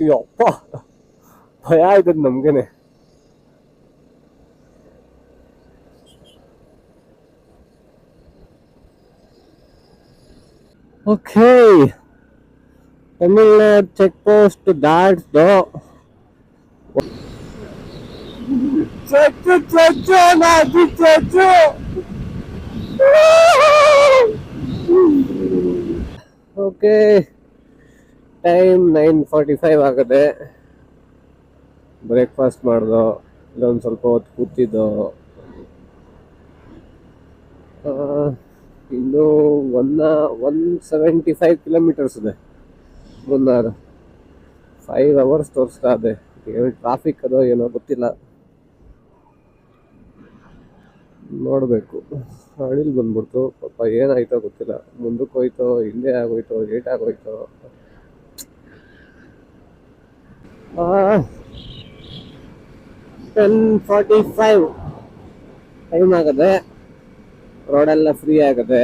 귀여워. 더야이든 넘기네. Okay. Tamil checkpost, that's the. Chachu, chachu, Nazi, chachu. okay. Time nine forty five ಆಗದೆ breakfast ಮಾಡಿದೋ, ಇಲ್ಲೊಂದು ಸ್ವಲ್ಪ ಹೊತ್ತು ಕೂತಿದ್ದೋ. ಇನ್ನು one one seventy five kilometers ಇದೆ. ಮುನ್ನಾರು ಫೈವ್ ಅವರ್ಸ್ ತೋರಿಸ್ತಾ ಇದೆ. ಟ್ರಾಫಿಕ್ ಅದೋ ಏನೋ ಗೊತ್ತಿಲ್ಲ. ನೋಡಬೇಕು. ಅಳಿಲ್ ಬಂದ್ಬಿಡ್ತು. ಪಾಪ ಏನಾಯ್ತೋ ಗೊತ್ತಿಲ್ಲ. ಮುಂದಕ್ಕೆ ಹೋಯ್ತೋ, ಹಿಂದೆ ಆಗೋಯ್ತೋ ಲೇಟ್ ಆಗೋಯ್ತೋ. ಟೆನ್ ಫಾರ್ಟಿ ಫೈವ್ ಟೈಮ್ ಆಗದೆ ರೋಡೆಲ್ಲ ಫ್ರೀ ಆಗದೆ,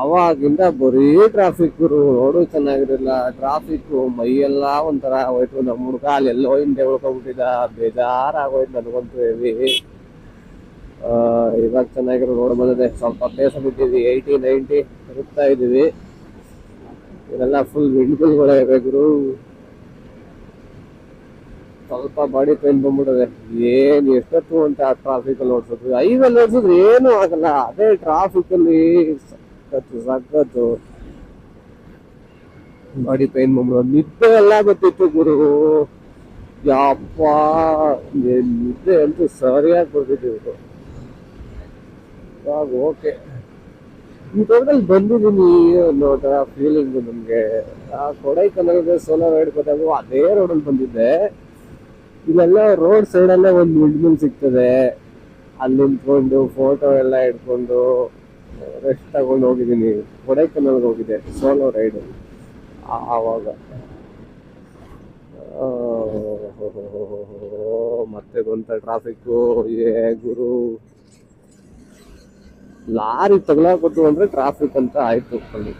ಆವಾಗಿಂದ ಬರೀ ಟ್ರಾಫಿಕ್ ರೋಡು ಚೆನ್ನಾಗಿರಲಿಲ್ಲ ಟ್ರಾಫಿಕ್ ಮೈಯೆಲ್ಲ ಒಂಥರ ಹೋಯ್ತು. ನಮ್ಮ ಹುಡುಗ ಅಲ್ಲೆಲ್ಲೋ ಹಿಂದೆ ಉಳ್ಕೊಂಡ್ಬಿಟ್ಟಿದ್ದ ಬೇಜಾರಾಗೋಯ್ತು ನನಗಂತೂ ಹೆವಿ. ಇವಾಗ ಚೆನ್ನಾಗಿರೋ ರೋಡ್ ಬಂದಿದೆ. ಸ್ವಲ್ಪ ಪ್ಲೇಸ್ ಬಿಟ್ಟಿದ್ವಿ. ಏಯ್ಟಿ ನೈಂಟಿ ತಿರುಗ್ತಾ ಇದ್ದೀವಿ ಇದೆಲ್ಲ ಫುಲ್ ವಿಂಡ್ಗಳೇ ಗುರು. ಸ್ವಲ್ಪ ಬಾಡಿ ಪೇನ್ ಬಂದ್ಬಿಡದೆ ಏನ್ ಎಷ್ಟೊತ್ತು ಅಂತ ಟ್ರಾಫಿಕ್ ಅಲ್ಲಿ ಓಡಿಸಿದ್ರು ಐವಲ್ಲಿ ಓಡಿಸಿದ್ರು ಏನು ಆಗಲ್ಲ. ಅದೇ ಟ್ರಾಫಿಕ್ ಅಲ್ಲಿ ಸಖತ್ತು ಸಕ್ಕತ್ತು ಬಾಡಿ ಪೇನ್ ಬಂದ್ಬಿಡೋದು. ನಿದ್ದೆ ಎಲ್ಲ ಗೊತ್ತಿತ್ತು ಗುರು. ಯಪ್ಪ ನಿದ್ದೆ ಅಂತೂ ಸರಿಯಾಗಿ ಬರ್ತಿದ್ದೀವಿ ಓಕೆ ಈ ರೋಡಲ್ಲಿ ಬಂದಿದ್ದೀನಿ ಅನ್ನೋ ಥರ ಫೀಲಿಂಗ್ ನಮಗೆ. ಆ ಕೊಡೈಕನ್ನಲ್ಗೆ ಸೋಲಾರ್ ರೈಡ್ ಹೋದಾಗ ಅದೇ ರೋಡಲ್ಲಿ ಬಂದಿದ್ದೆ. ಇಲ್ಲೆಲ್ಲ ರೋಡ್ ಸೈಡಲ್ಲೇ ಒಂದು ವಿಂಡ್ಮಿಲ್ ಸಿಗ್ತದೆ. ಅಲ್ಲಿ ನಿಂತ್ಕೊಂಡು ಫೋಟೋ ಎಲ್ಲ ಇಟ್ಕೊಂಡು ರೆಸ್ಟ್ ತಗೊಂಡು ಹೋಗಿದ್ದೀನಿ. ಕೊಡೈಕನಲ್ ಹೋಗಿದ್ದೆ ಸೋಲೋ ರೈಡ್ ಆವಾಗ. ಮತ್ತೆ ಬಂತ ಟ್ರಾಫಿಕ್ಕು ಏ, ಗುರು. ಲಾರಿ ತಗಲಾಕೊಟ್ಟು ಅಂದ್ರೆ ಟ್ರಾಫಿಕ್ ಅಂತ ಆಯ್ತು ಅಲ್ಲಿ.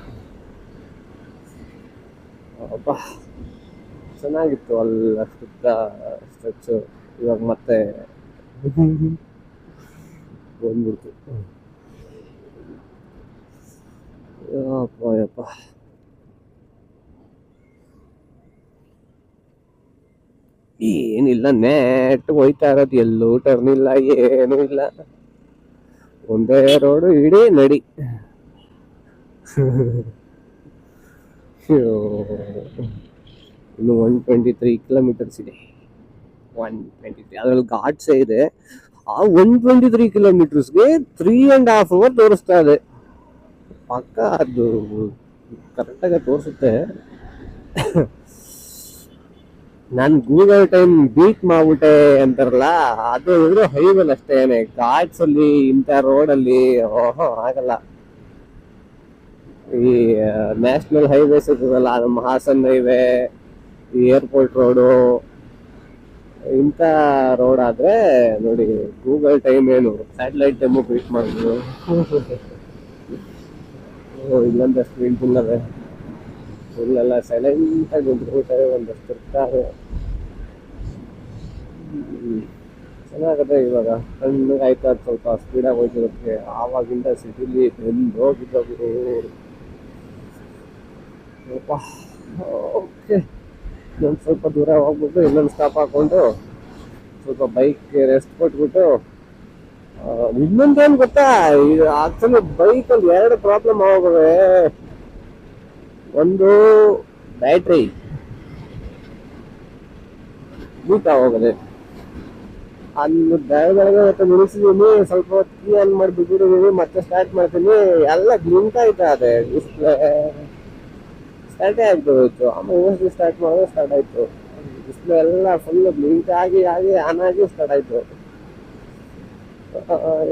ಚೆನ್ನಾಗಿತ್ತು ಅಲ್ಲ ಸುತ್ತ ಸ್ಟ್ರೆಚ್ ಇವಾಗ ಮತ್ತೆ ಬಂದ್ಬಿಡ್ತು. ಯಪ್ಪ ಏನಿಲ್ಲ ನೆಟ್ ಹೋಯ್ತಾ ಇರೋದು, ಎಲ್ಲೂ ಟರ್ನ್ ಇಲ್ಲ, ಏನೂ ಇಲ್ಲ. ಒಂದೇ ರೋಡು ಇಡೀ ನಡಿ. ಇನ್ನು ಒನ್ ಟ್ವೆಂಟಿ ತ್ರೀ ಕಿಲೋಮೀಟರ್ಸ್ ಇದೆ. ಒನ್ ಟ್ವೆಂಟಿ ತ್ರೀ ಅದರಲ್ಲಿ ಘಾಟ್ಸೇ ಇದೆ. ಆ one twenty three kilometers three and half hour ತೋರಿಸ್ತಾ ಇದೆ. ಪಕ್ಕ ಅದು ಕರೆಕ್ಟಾಗಿ ತೋರಿಸುತ್ತೆ. ನಾನು ಗೂಗಲ್ ಟೈಮ್ ಬೀಟ್ ಮಾಡ್ಬಿಟ್ಟೆ ಅಂತಾರಲ್ಲ, ಅದು ಇದ್ರು ಹೈವೇಲ್ ಅಷ್ಟೇನೆ ಘಾಟ್ಸ್ ಅಲ್ಲಿ, ಇಂಥ ರೋಡಲ್ಲಿ ಓಹೋ ಆಗಲ್ಲ ಈ ನ್ಯಾಷನಲ್ ಹೈವೇಸ್ ಇರ್ತದಲ್ಲ ನಮ್ಮ ಹೈವೇ ಏರ್ಪೋರ್ಟ್ ರೋಡು ಇಂಥ ರೋಡ್ ಆದ್ರೆ ನೋಡಿ ಗೂಗಲ್ ಟೈಮ್ ಏನು? ಸ್ಯಾಟಲೈಟ್ ಟೈಮು ಬೀಟ್ ಮಾಡಿದ್ರು ಓ ಸ್ಕ್ರೀನ್ ಫುಲ್ ಅದೇ. ಫುಲ್ ಎಲ್ಲ ಸೈಲೆಂಟ್ ಆಗಿ ಹೋಗ್ತಾರೆ ಒಂದಷ್ಟು ಇರ್ತಾರೆ. ಚೆನ್ನಾಗದೆ ಇವಾಗ. ಕಣ್ಣು ಆಯ್ತಾ ಅದು ಸ್ವಲ್ಪ ಸ್ಪೀಡಾಗಿ ಹೋಯ್ತಿರೋದಕ್ಕೆ ಆವಾಗಿಂದ ಸಿಟಿಲಿ ಬೆಂದು ಹೋಗಿದ್ದವರು ಓಕೆ. ಇನ್ನೊಂದು ಸ್ವಲ್ಪ ದೂರ ಹೋಗ್ಬಿಟ್ಟು, ಇನ್ನೊಂದು ಸ್ಟಾಪ್ ಹಾಕೊಂಡು ಸ್ವಲ್ಪ ಬೈಕ್ ರೆಸ್ಟ್ ಕೊಟ್ಬಿಟ್ಟು ಇನ್ನೊಂದೇನು ಗೊತ್ತಾ? ಇದು ಆಕ್ಚುಲಿ ಬೈಕಲ್ಲಿ ಎರಡು ಪ್ರಾಬ್ಲಮ್ ಆಗೋವೆ ಒಂದು ಬ್ಯಾಟ್ರಿ ಬೂಟ್ ಆಗೋಗದೆ ಅಲ್ಲಿ ಬೆಳಗ್ಗೆ ಮತ್ತೆ ನಿಲ್ಲಿಸಿದೀನಿ ಸ್ವಲ್ಪ ಹೊತ್ತು ಕೀ ಆನ್ ಮಾಡಿ ಬಿಟ್ಟಿದ್ದೀನಿ ಮತ್ತೆ ಸ್ಟಾರ್ಟ್ ಮಾಡ್ತೀನಿ. ಎಲ್ಲ ಗ್ಲಿಂಕ್ ಆಯ್ತಾ ಅದೇ ಡಿಸ್ಪ್ಲೇ ಸ್ಟಾರ್ಟೇ ಆಗ್ತಾ ಹೋಯ್ತು. ಆಮೇಲೆ ಇನ್ನೊಂದು ಸ್ಟಾರ್ಟ್ ಮಾಡೋದು ಸ್ಟಾರ್ಟ್ ಆಯಿತು. ಡಿಸ್ಪ್ಲೇ ಎಲ್ಲ ಫುಲ್ ಬ್ಲಿಂಕ್ ಆಗಿ ಆಗಿ ಆನ್ ಆಗಿ ಸ್ಟಾರ್ಟ್ ಆಯಿತು.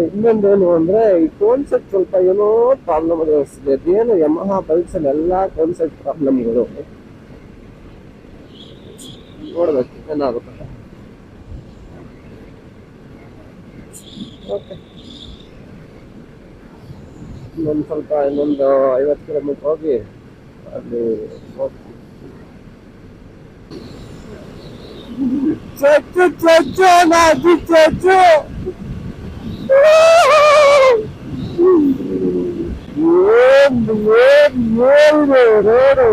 ಇನ್ನೊಂದೇನು ಅಂದ್ರೆ, ಈ ಕಾನ್ಸೆಪ್ಟ್ ಸ್ವಲ್ಪ ಏನೋ ಪ್ರಾಬ್ಲಮ್ ಅನಿಸ್ತಿದೆ ಅದೇನು ಯಮಹ ಅಲ್ಲಿ ಎಲ್ಲ ಕಾನ್ಸೆಪ್ಟ್ ಪ್ರಾಬ್ಲಮ್ಗಳು ನೋಡ್ಬೇಕು, ಏನಾಗುತ್ತೆ. ಓಕೆ ಇನ್ನೊಂದು ಸ್ವಲ್ಪ, ಇನ್ನೊಂದು ಐವತ್ತು ಕಿಲೋಮೀಟರ್ ಹೋಗಿ. ಅಲ್ಲಿ ಹೋಗ್ತೀವಿ ಚಚ್ಚು ಚಚ್ಚು ನಾಜಿ ಚಚ್ಚು ಏನ್ ಏನ್ ಏನಿದೆ ರೋಡು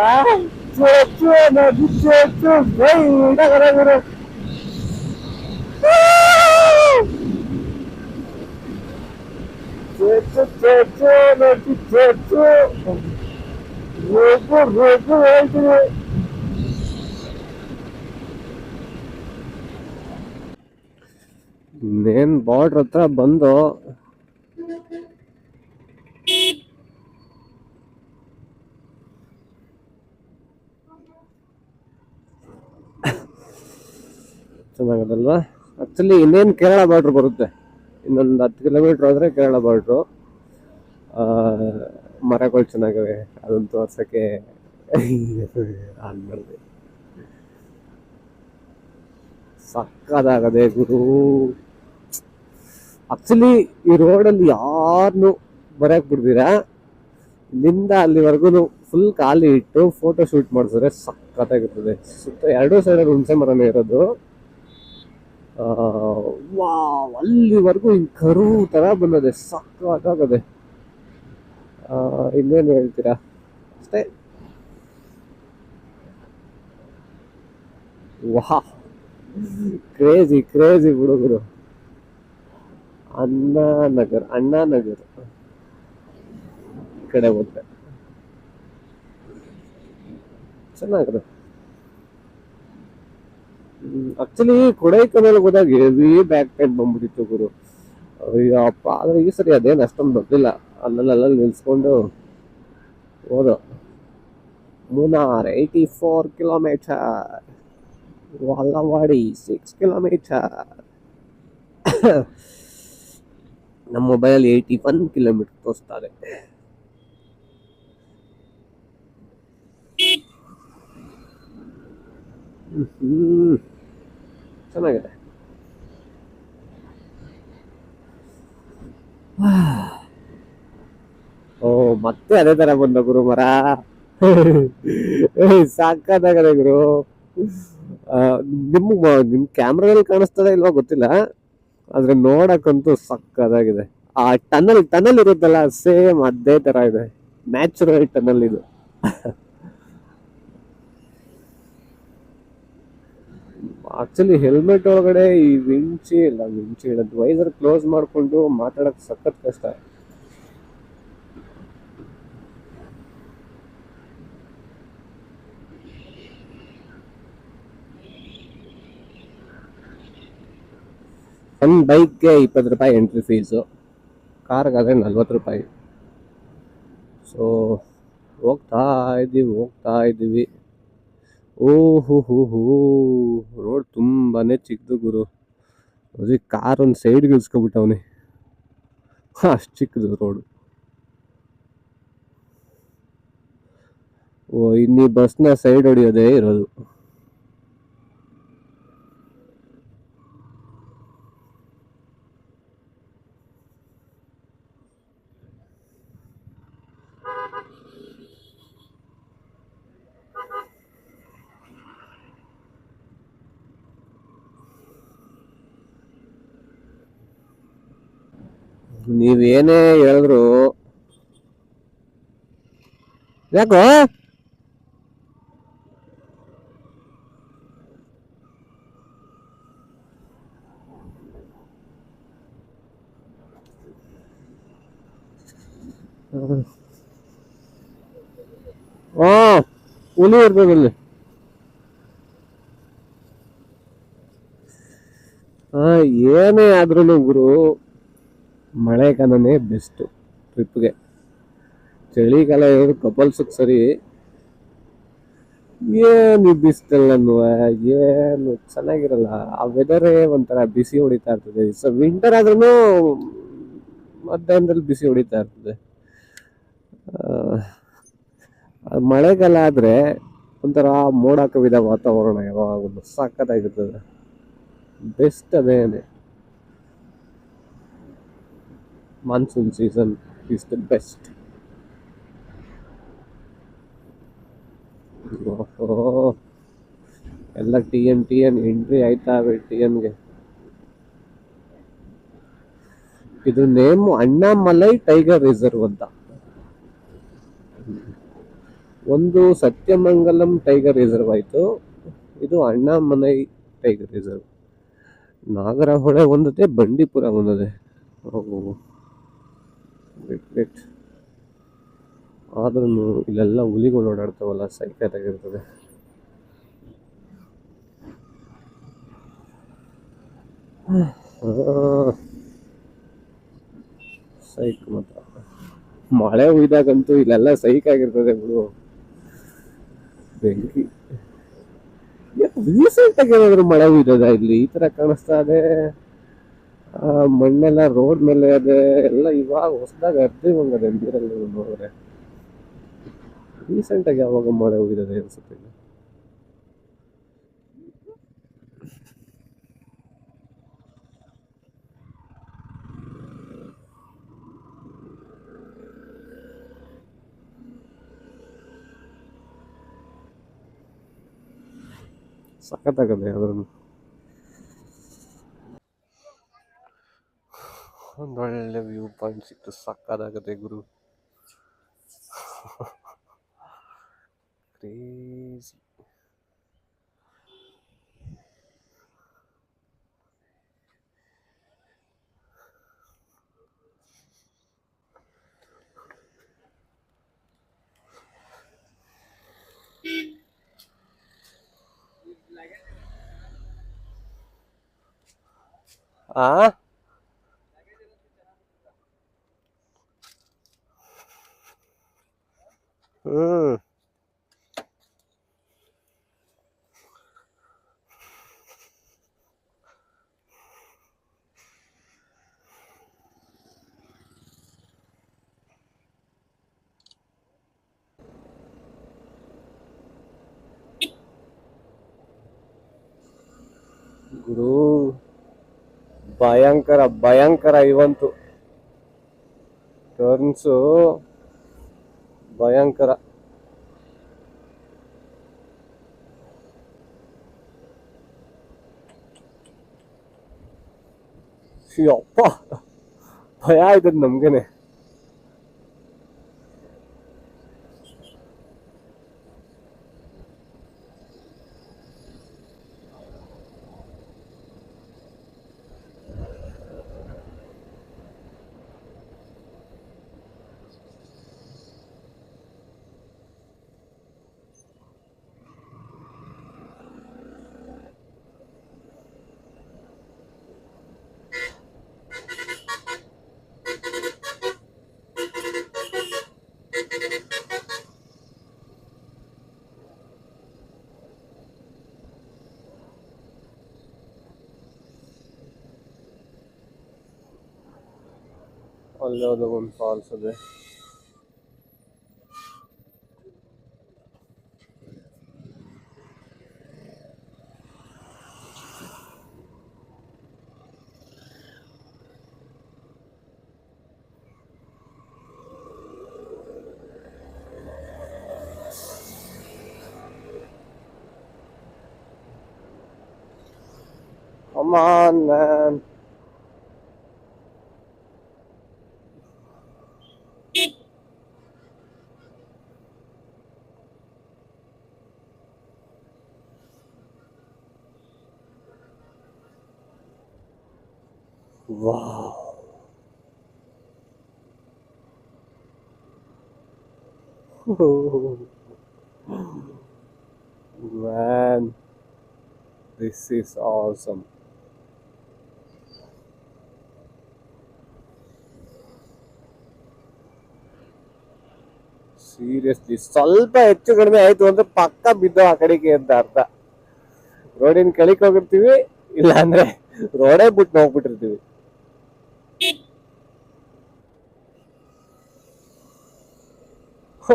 ಆ, ಚಚ್ಚು ನದಿ ಚಚ್ಚು ಬೇಡ ಗುರು ಚಚ್ಚು ನದಿ ಚಚ್ಚು ರೋಗು ರೋಗು ಇನ್ನೇನ್ ಬಾರ್ಡ್ರ್ ಹತ್ರ ಬಂದು ಚೆನ್ನಾಗದಲ್ವಾ? ಆಕ್ಚುಲಿ ಇನ್ನೇನು ಕೇರಳ ಬಾರ್ಡ್ರ್ ಬರುತ್ತೆ? ಇನ್ನೊಂದು ಹತ್ತು ಕಿಲೋಮೀಟ್ರ್ ಹೋದ್ರೆ ಕೇರಳ ಬಾರ್ಡ್ರು ಮರಗಳು ಚೆನ್ನಾಗಿವೆ. ಅದನ್ನು ತೋರ್ಸೋಕ್ಕೆ ಆನ್ ಸಕ್ಕದಾಗದೆ ಗುರು. ಆಕ್ಚುಲಿ ಈ ರೋಡಲ್ಲಿ ಯಾರನ್ನು ಬರಕ್ ಬಿಡ್ದಿರಾ? ಇಲ್ಲಿಂದ ಅಲ್ಲಿವರೆಗೂ ಫುಲ್ ಖಾಲಿ ಇಟ್ಟು ಫೋಟೋ ಶೂಟ್ ಮಾಡಿಸಿದ್ರೆ ಸಕ್ಕತ್ತಾಗಿರ್ತದೆ ಸುತ್ತ ಎರಡೂ ಸೈಡಲ್ಲಿ ಹುಣಸೆ ಮರನೇ ಇರೋದು. ವಾವ್, ಅಲ್ಲಿವರೆಗೂ ಹಿಂಗೆ ಕರು ತರ ಬಂದದೆ. ಸಕ್ಕತ್ತಾಗದೆ ಇನ್ನೇನು ಹೇಳ್ತೀರಾ? ಅಷ್ಟೇ. ವಾಹ್. ಕ್ರೇಜಿ ಕ್ರೇಜಿ ಹುಡುಗರು. ಅಣ್ಣ ನಗರ್ ಅಣ್ಣಾ ನಗರ್ ಈ ಕಡೆ ಹೋದ್ರೆ. ಚೆನ್ನಾಗಿದೆ ಆಕ್ಚುಲಿ ಕೊಡೈಕನಲ್ಲಿ ಹೋದಾಗ ಹೆವಿ ಬ್ಯಾಕ್ ಪೇನ್ ಬಂದ್ಬಿಟ್ಟಿತ್ತು ಗುರು. ಅಯ್ಯಪ್ಪ, ಆದ್ರೆ ಈ ಸರಿ ಅದೇನು ಅಷ್ಟೊಂದು ಬರ್ಲಿಲ್ಲ ಅಲ್ಲಲ್ಲಿ ನಿಲ್ಸ್ಕೊಂಡು ಹೋದ. Munnar eighty four kilometer Valavadi six kilometer ನಮ್ಮ ಮೊಬೈಲ್ ಏಯ್ಟಿ ಒನ್ ಕಿಲೋಮೀಟರ್ ತೋರಿಸ್ತಾರೆ. ಚೆನ್ನಾಗಿದೆ. ಓ, ಮತ್ತೆ ಅದೇ ತರ ಬಂದ ಗುರು ಮರ. ಸಾಕಾದಾಗದೆ ಗುರು. ನಿಮ್ ನಿಮ್ ಕ್ಯಾಮ್ರಾದಲ್ಲಿ ಕಾಣಿಸ್ತದ ಇಲ್ವಾ ಗೊತ್ತಿಲ್ಲ. ಆದ್ರೆ ನೋಡಕ್ಕಂತೂ ಸಕ್ಕದಾಗಿದೆ ಆ ಟನಲ್ ಟನಲ್ ಇರುತ್ತಲ್ಲ, ಸೇಮ್ ಅದೇ ತರ ಇದೆ. ನ್ಯಾಚುರಲ್ ಟನಲ್ ಇದು. ಆಕ್ಚುಲಿ ಹೆಲ್ಮೆಟ್ ಒಳಗಡೆ ಈ ವಿಂಚಿ ಇಲ್ಲ ವಿಂಚಿ ಇಲ್ಲ ವೈಸರ್ ಕ್ಲೋಸ್ ಮಾಡ್ಕೊಂಡು ಮಾತಾಡಕ್ ಸಖತ್ ಕಷ್ಟ. ಒಂದು ಬೈಕ್ಗೆ ಇಪ್ಪತ್ತು ರೂಪಾಯಿ ಎಂಟ್ರಿ ಫೀಸು ಕಾರ್ಗಾದರೆ ನಲ್ವತ್ತು ರೂಪಾಯಿ. ಸೊ ಹೋಗ್ತಾ ಇದ್ದೀವಿ ಹೋಗ್ತಾ ಇದ್ದೀವಿ. ಓಹೋ ಹೋ ಹೋ ರೋಡ್ ತುಂಬಾ ಚಿಕ್ಕದು ಗುರು. ಅದಕ್ಕೆ ಕಾರ್ ಒಂದು ಸೈಡ್ಗೆ ಇಳಿಸ್ಕೊಬಿಟ್ಟವನೆ. ಅಷ್ಟು ಚಿಕ್ಕದು ರೋಡು. ಓ, ಇನ್ನೀ ಬಸ್ನ ಸೈಡ್ ಹೊಡಿಯೋದೇ ಇರೋದು. ನೀವೇನೇ ಹೇಳಿದ್ರು. ಯಾಕೋ? ಹಾ ಹುಲಿ ಹಾ ಏನೇ ಆದ್ರೂ ಗುರು. ಮಳೆಗಾಲನೇ ಬೆಸ್ಟು ಟ್ರಿಪ್ಗೆ ಚಳಿಗಾಲ ಇರೋದು ಕಪಲ್ಸಕ್ಕೆ ಸರಿ? ಏನು ಬಿಸಿಲಲ್ಲ ಏನು? ಚೆನ್ನಾಗಿರಲ್ಲ. ಆ ವೆದರೇ ಒಂಥರ ಬಿಸಿ ಹೊಡಿತಾ ಇರ್ತದೆ. ಸೊ ವಿಂಟರ್ ಆದ್ರೂ ಮಧ್ಯಾಹ್ನದಲ್ಲಿ ಬಿಸಿ ಹೊಡಿತಾ ಇರ್ತದೆ. ಮಳೆಗಾಲ ಆದರೆ ಒಂಥರ ಮೋಡ ಕವಿದ ವಾತಾವರಣ ಯಾವಾಗಲೂ ಸಖತ್ತಾಗಿರ್ತದೆ ಬೆಸ್ಟ್ ಅದೇನೆ. Monsoon season is the best ಎಲ್ಲ T N T N entry ಆಯ್ತಾವೆ T ಎನ್ಗೆ ಇದು ನೇಮ್ ಅಣ್ಣಾಮಲೈ ಟೈಗರ್ ರಿಸರ್ವ್ ಅಂತ. ಒಂದು ಸತ್ಯಮಂಗಲಂ ಟೈಗರ್ ರಿಸರ್ವ್ ಆಯಿತು. ಇದು ಅಣ್ಣಾಮಲೈ ಟೈಗರ್ ರಿಸರ್ವ್ ನಾಗರಹೊಳೆ ಒಂದದೆ, ಬಂಡೀಪುರ ಒಂದದೆ. ಗ್ರೇಟ್ ಆದ್ರೂ ಇಲ್ಲೆಲ್ಲ ಹುಲಿಗಳು ಓಡಾಡ್ತಾವಲ್ಲ ಸೈಕಲ್ ಆಗಿರ್ತದೆ ಸೈಕ್ ಮಾತ್ರ. ಮಳೆ ಹುಯ್ದಾಗಂತೂ ಇಲ್ಲೆಲ್ಲ ಸೈಕ್ ಆಗಿರ್ತದೆ ಬಿಡು. ಬೆಂಕಿ. ರೀಸೆಂಟ್ ಆಗಿ ಏನಾದ್ರು ಮಳೆ ಹುಯ್ದದ ಇಲ್ಲಿ? ಈ ತರ ಕಾಣಿಸ್ತಾ ಇದೆ. ಮಣ್ಣೆಲ್ಲ ರೋಡ್ ಮೇಲೆ ಅದೇ ಎಲ್ಲ ಇವಾಗ ಹೊಸದಾಗಿ ಅರ್ಧಿ ಅರ್ಧಿವಂಗದೆ ನೀರಲ್ಲಿ ನೋಡಿದ್ರೆ ರೀಸೆಂಟ್ ಆಗಿ ಯಾವಾಗ ಮಳೆ ಹುಯ್ದದೆ ಅನ್ಸುತ್ತೆ. ಸಖತ್ತಾಗದೆ ಅದ್ರನ್ನು ಒಂದೊಳ್ಳೆ ವ್ಯೂ ಪಾಯಿಂಟ್ ಸಿಕ್ತು ಸಕ್ಕದಾಗದೆ ಗುರು ಕ್ರೇಜಿ ಆ ಗುರು ಭಯಂಕರ ಭಯಂಕರ ಇವಂತು ಟರ್ನ್ಸು ಭಯಂಕರ ಅಪ್ಪ ಭಯ ಆಯ್ತದ ನಮ್ಗೆನೆ ಅಲ್ಲಿ ಯಾವುದೋ ಒಂದು ಫಾಲ್ಸ್ ಇದೆ Come on, man. Man, this is awesome. Seriously ಸ್ವಲ್ಪ ಹೆಚ್ಚು ಕಡಿಮೆ ಆಯ್ತು ಅಂದ್ರೆ ಪಕ್ಕ ಬಿದ್ದು ಆ ಕಡೆಗೆ ಅಂತ ಅರ್ಥ ರೋಡಿನ ಕೆಳಗೆ ಹೋಗಿರ್ತೀವಿ ಇಲ್ಲ ಅಂದ್ರೆ ರೋಡೇ ಬಿಟ್ಟು ಹೋಗ್ಬಿಟ್ಟಿರ್ತೀವಿ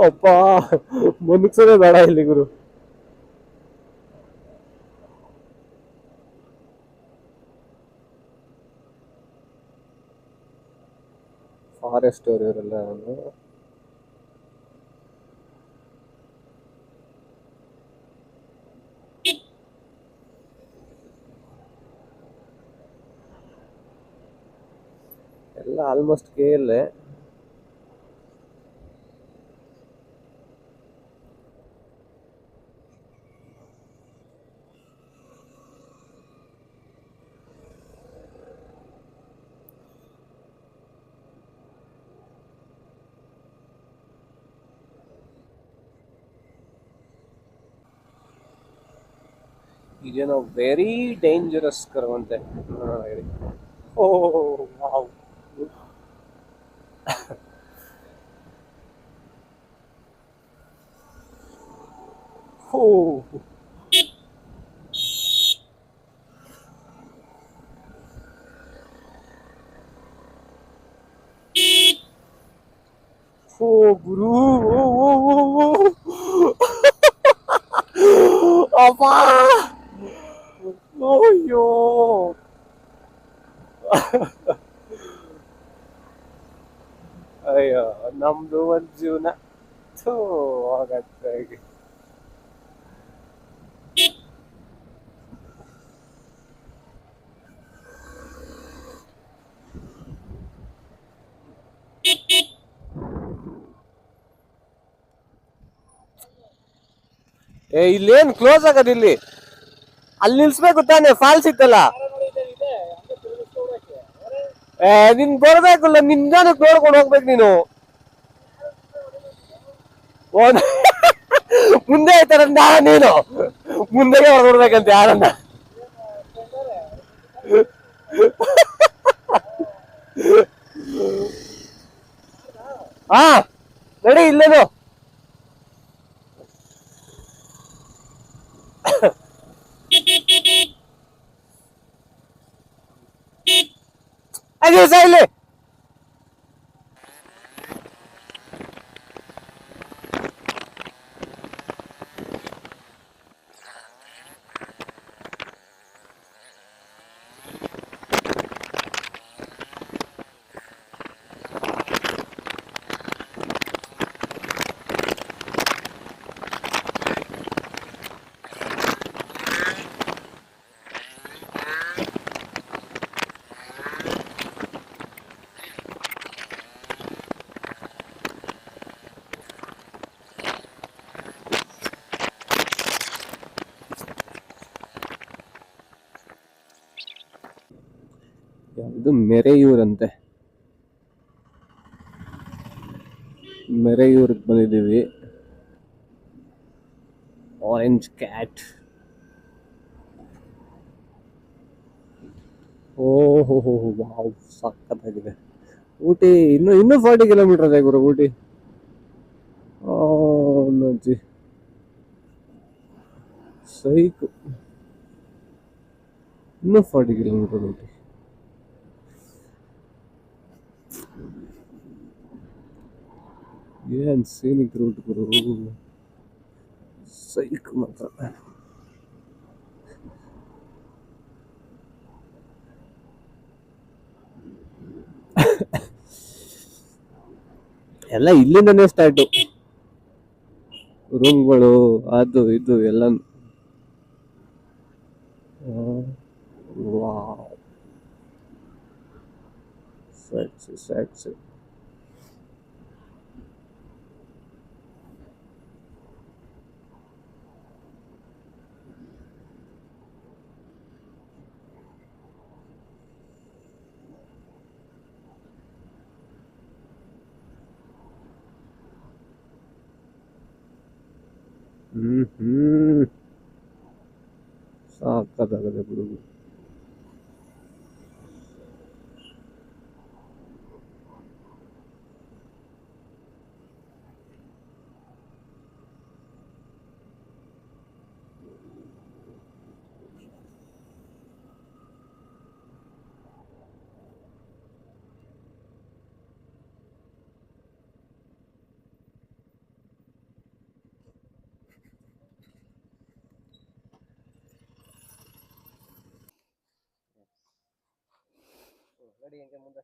ಅಪ್ಪ ಮುನ್ಸೋದೇ ಬೇಡ ಇಲ್ಲಿ ಗುರು. ಫಾರೆಸ್ಟ್ ಅವ್ರು ಇವರೆಲ್ಲ ಎಲ್ಲ ಆಲ್ಮೋಸ್ಟ್ ಕೆ ಇದೇನೋ ವೆರಿ ಡೇಂಜರಸ್ ಕರುವಂತೆ ನೋಡೋಣ ಹೇಳಿ ಓ ವಾವ್ ಓ ಓ ಗುರು ಓ ಓ ಓ ಓ ಅಪ್ಪ ಅಯ್ಯೋ ಅಯ್ಯೋ ನಮ್ದು ಒಂದ್ ಜೀವನ ಥೂ ಆಗತ್ತೆ ಈಗ. ಏ, ಇಲ್ಲೇನ್ ಕ್ಲೋಸ್ ಆಗದ ಇಲ್ಲಿ? ಅಲ್ಲಿ ನಿಲ್ಸ್ಬೇಕು ತಾನೆ ಫಾಲ್ಸ್ ಇತ್ತಲ್ಲ? ಏ, ನಿನ್ ಬರ್ಬೇಕಲ್ಲ ನಿನ್ನ ನೋಡ್ಕೊಂಡು ಹೋಗ್ಬೇಕು ನೀನು. ಮುಂದೆ ಆಯ್ತಾರಂತ ನೀನು. ಮುಂದೆಗೆ ಹೊರಡ್ಬೇಕಂತೆ ಯಾರನ್ನ? ಹಾ ನಡಿ ಇಲ್ಲೇನು ಅದೇ ಸರ್ ಇದು ಮೆರೆಯೂರಂತೆ. ಮೆರೆಯೂರಿಗೆ ಬಂದಿದ್ದೀವಿ. ಆರೆಂಜ್ ಕ್ಯಾಟ್ ಓಹೋ ಹೋ ವಾವ್, ಸಕ್ಕತ್ತಾಗಿದೆ. ಊಟಿ, ಇನ್ನು, ಇನ್ನೂ ಫಾರ್ಟಿ ಕಿಲೋಮೀಟರ್ ಇದೆ ಗುರು, ಊಟಿ. ನಜ್ಜಿ ಸೈಕು. ಇನ್ನೂ ಫಾರ್ಟಿ ಕಿಲೋಮೀಟರ್ ಊಟಿ. ಏನ್ ಸೀನಿಕ್ ರೂಟ್ ಗುರು ಸೈಕ್ ಎಲ್ಲ ಇಲ್ಲಿಂದನೇ ಸ್ಟಾರ್ಟು ರೂಮ್ಗಳು ಅದು ಇದು ಎಲ್ಲ wow. Sexy. Sexy hmm hmm ಸಾಕದಾಗದೆ ಬಿಡು ನಡಿ ಹಂಗೆ ಮುಂದೆ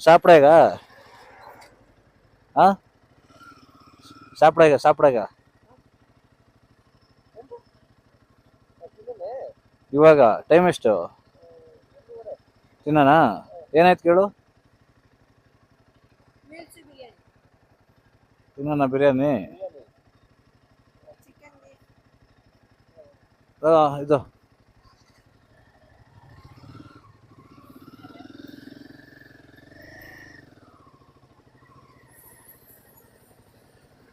ಸಾಪ್ಡಾಗ ಹಾ ಸಾಪ್ಡಾಗ ಸಾಪ್ಡಾಗ ಇವಾಗ ಟೈಮ್ ಎಷ್ಟು? ತಿನ್ನೋಣ? ಏನಾಯ್ತು ಕೇಳು. ತಿನ್ನೋಣ ಬಿರಿಯಾನಿ? ಇದು.